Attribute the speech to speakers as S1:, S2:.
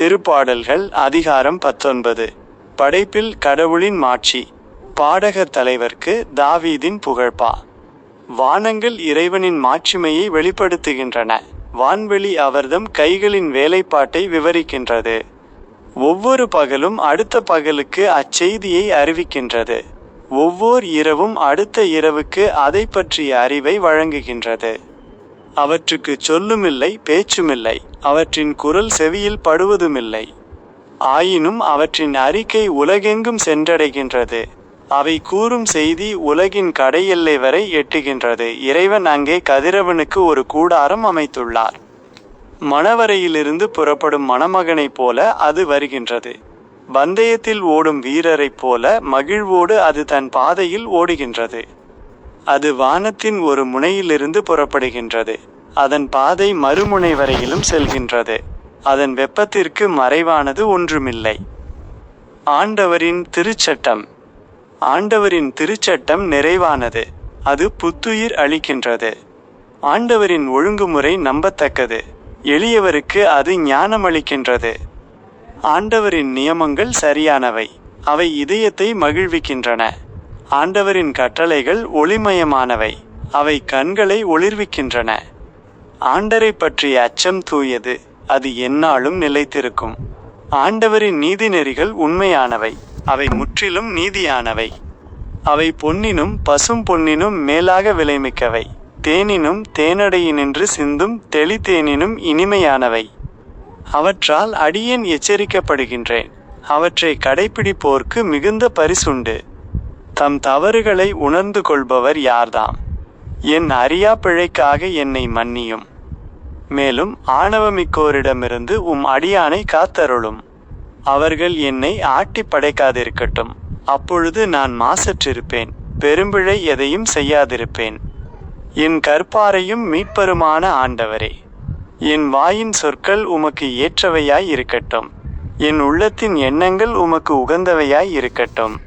S1: திருப்பாடல்கள் அதிகாரம் பத்தொன்பது. படைப்பில் கடவுளின் மாட்சி. பாடகர் தலைவர்க்கு தாவீதின் புகழ்பா வானங்கள் இறைவனின் மாட்சிமையை வெளிப்படுத்துகின்றன. வான்வெளி அவர்தம் கைகளின் வேலைப்பாட்டை விவரிக்கின்றது. ஒவ்வொரு பகலும் அடுத்த பகலுக்கு அச்செய்தியை அறிவிக்கின்றது. ஒவ்வொரு இரவும் அடுத்த இரவுக்கு அதை பற்றிய அறிவை வழங்குகின்றது. அவற்றுக்கு சொல்லுமில்லை பேச்சுமில்லை. அவற்றின் குரல் செவியில் படுவதுமில்லை. ஆயினும் அவற்றின் அறிக்கை உலகெங்கும் சென்றடைகின்றது. அவை கூறும் செய்தி உலகின் கடையெல்லை வரை எட்டுகின்றது. இறைவன் அங்கே கதிரவனுக்கு ஒரு கூடாரம் அமைத்துள்ளார். மணவரையிலிருந்து புறப்படும் மணமகனைப் போல அது வருகின்றது. பந்தயத்தில் ஓடும் வீரரைப் போல மகிழ்வோடு அது தன் பாதையில் ஓடுகின்றது. அது வானத்தின் ஒரு முனையிலிருந்து புறப்படுகின்றது. அதன் பாதை மறுமுனை வரையிலும் செல்கின்றது. அதன் வெப்பத்திற்கு மறைவானது ஒன்றுமில்லை. ஆண்டவரின் திருச்சட்டம். ஆண்டவரின் திருச்சட்டம் நிறைவானது. அது புத்துயிர் அளிக்கின்றது. ஆண்டவரின் ஒழுங்குமுறை நம்பத்தக்கது. எளியவருக்கு அது ஞானம் அளிக்கின்றது ஆண்டவரின் நியமங்கள் சரியானவை. அவை இதயத்தை மகிழ்விக்கின்றன. ஆண்டவரின் கட்டளைகள் ஒளிமயமானவை. அவை கண்களை ஒளிர்விக்கின்றன. ஆண்டரை பற்றிய அச்சம் தூயது. அது எந்நாளும் நிலைத்திருக்கும். ஆண்டவரின் நீதிநெறிகள் உண்மையானவை. அவை முற்றிலும் நீதியானவை. அவை பொன்னினும் பசும் பொன்னினும் மேலாக விலைமிக்கவை. தேனினும் தேனடையினின்று சிந்தும் தெளித்தேனினும் இனிமையானவை. அவற்றால் அடியேன் எச்சரிக்கப்படுகின்றேன். அவற்றை கடைபிடிப்போர்க்கு மிகுந்த பரிசுண்டு. தம் தவறுகளை உணர்ந்து கொள்பவர் யார்தாம்? என் அறியா பிழைக்காக என்னை மன்னியும். மேலும் ஆணவமிக்கோரிடமிருந்து உம் அடியானை காத்தருளும். அவர்கள் என்னை ஆட்டி படைக்காதிருக்கட்டும். அப்பொழுது நான் மாசற்றிருப்பேன். பெரும்பிழை எதையும் செய்யாதிருப்பேன். என் கற்பாரையும் மீட்பருமான ஆண்டவரே. என் வாயின் சொற்கள் உமக்கு ஏற்றவையாய் இருக்கட்டும். என் உள்ளத்தின் எண்ணங்கள் உமக்கு உகந்தவையாய் இருக்கட்டும்.